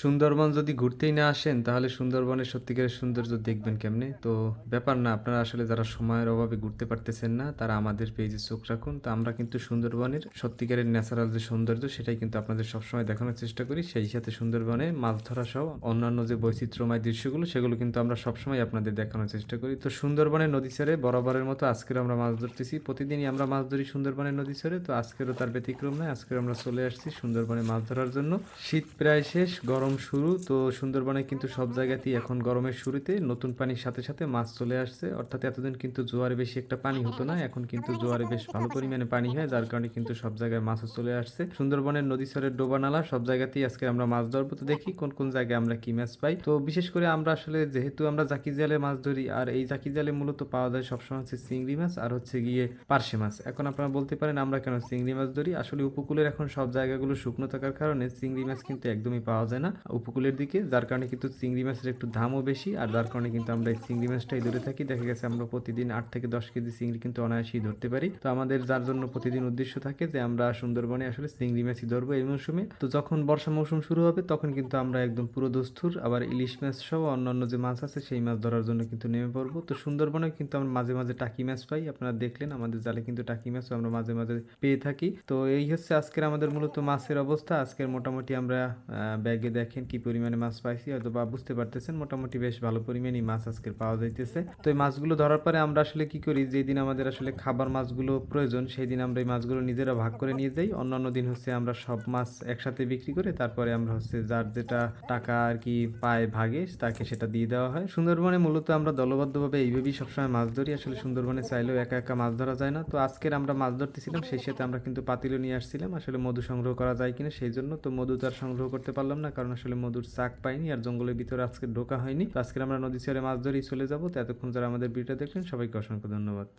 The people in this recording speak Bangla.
সুন্দরবন যদি ঘুরতেই না আসেন, তাহলে সুন্দরবনের সত্যিকারের সৌন্দর্য দেখবেন কেমনে? তো ব্যাপার না, আপনারা আসলে যারা সময়ের অভাবে ঘুরতে পারতেছেন না, তারা আমাদের পেজে চোখ রাখুন। তো আমরা কিন্তু সুন্দরবনের সত্যিকারের ন্যাচারাল যে সৌন্দর্য, সেটাই কিন্তু আপনাদের সবসময় দেখানোর চেষ্টা করি। সেই সাথে সুন্দরবনে মাছ ধরা সহ অন্যান্য যে বৈচিত্র্যময় দৃশ্যগুলো, সেগুলো কিন্তু আমরা সবসময় আপনাদের দেখানোর চেষ্টা করি। তো সুন্দরবনের নদী ছেড়ে বরাবরের মতো আজকের আমরা মাছ ধরতেছি। প্রতিদিনই আমরা মাছ ধরি সুন্দরবনের নদী ছেড়ে। তো আজকেরও তার ব্যতিক্রম নয়, আজকের আমরা চলে আসছি সুন্দরবনে মাছ ধরার জন্য। শীত প্রায় শেষ, গরম শুরু, তো সুন্দরবনে কিন্তু সব জায়গাতেই এখন গরমের শুরুতে নতুন পানির সাথে সাথে মাছ চলে আসছে। অর্থাৎ এতদিন কিন্তু জোয়ারে বেশি একটা পানি হতো না, এখন কিন্তু জোয়ারে বেশ ভালো পরিমাণে পানি হয়, যার কারণে কিন্তু সব জায়গায় মাছও চলে আসছে। সুন্দরবনের নদী সরের ডোবা নালা সব জায়গাতেই আজকে আমরা মাছ ধরবো, তো দেখি কোন কোন জায়গায় আমরা কি মাছ পাই। তো বিশেষ করে আমরা আসলে যেহেতু আমরা জাকি জালে মাছ ধরি, আর এই জাকি জালে মূলত পাওয়া যায় সবসময় হচ্ছে চিংড়ি মাছ আর হচ্ছে গিয়ে পার্শে মাছ। এখন আপনারা বলতে পারেন আমরা কেন চিংড়ি মাছ ধরি? আসলে উপকূলের এখন সব জায়গাগুলো শুকনো থাকার কারণে চিংড়ি মাছ কিন্তু একদমই পাওয়া যায় না। উপকূলের দিকে, যার কারণে কিন্তু চিংড়ি মাছের একটু দামও বেশি আর যার কারণে কিন্তু আমরা এই চিংড়ি মাছটাই ধরে থাকি। দেখা গেছে আমরা প্রতিদিন আট থেকে দশ কেজি চিংড়ি কিন্তু অনায়াসেই ধরতে পারি। তো আমাদের যার জন্য প্রতিদিন উদ্দেশ্য থাকে যে আমরা সুন্দরবনে আসলে চিংড়ি মাছই ধরবো এই মৌসুমে। তো যখন বর্ষা মৌসুম শুরু হবে, তখন কিন্তু আমরা একদম পুরো দস্তুর, আবার ইলিশ মাছ সহ অন্যান্য যে মাছ আছে, সেই মাছ ধরার জন্য কিন্তু নেমে পড়ব। তো সুন্দরবনে কিন্তু আমরা মাঝে মাঝে টাকি মাছ পাই। আপনারা দেখলেন আমাদের জালে কিন্তু টাকি মাছও আমরা মাঝে মাঝে পেয়ে থাকি। তো এই হচ্ছে আজকের আমাদের মূলত মাছের অবস্থা। আজকের মোটামুটি আমরা ব্যাগে দেখেন কি পরিমাণে মাছ পাইছি হয়তো বা বুঝতে পারতেছেন, মোটামুটি বেশ ভালো পরিমাণেই মাছ আজকের পাওয়া যাইতেছে। তো এই মাছগুলো ধরার পরে আমরা আসলে কি করি যেই দিন আমাদের আসলে খাবার মাছগুলো প্রয়োজন সেই দিন আমরা এই মাছগুলো নিজেরা ভাগ করে নিয়ে যাই। অন্যান্য দিন হচ্ছে আমরা সব মাছ একসাথে বিক্রি করে তারপরে আমরা হচ্ছে যার যেটা টাকা আর কি পায় ভাগে, তাকে সেটা দিয়ে দেওয়া হয়। সুন্দরবনে মূলত আমরা দলবদ্ধভাবে এইভাবেই সবসময় মাছ ধরি। আসলে সুন্দরবনে চাইলেও একা একা মাছ ধরা যায় না। তো আজকের আমরা মাছ ধরতেছিলাম, সেই সাথে আমরা কিন্তু পাতিলও নিয়ে আসছিলাম। আসলে মধু সংগ্রহ করা যায় কিনা, সেই জন্য তো মধু তো আর সংগ্রহ করতে পারলাম না, কারণ আসলে মধুর চাক পাইনি আর জঙ্গলের ভিতরে আজকে ঢোকা হয়নি। আজকে আমরা নদী ছেড়ে মাছ ধরেই চলে যাব। তো এতক্ষণ যারা আমাদের ভিডিওটা দেখলেন, সবাইকে অসংখ্য ধন্যবাদ।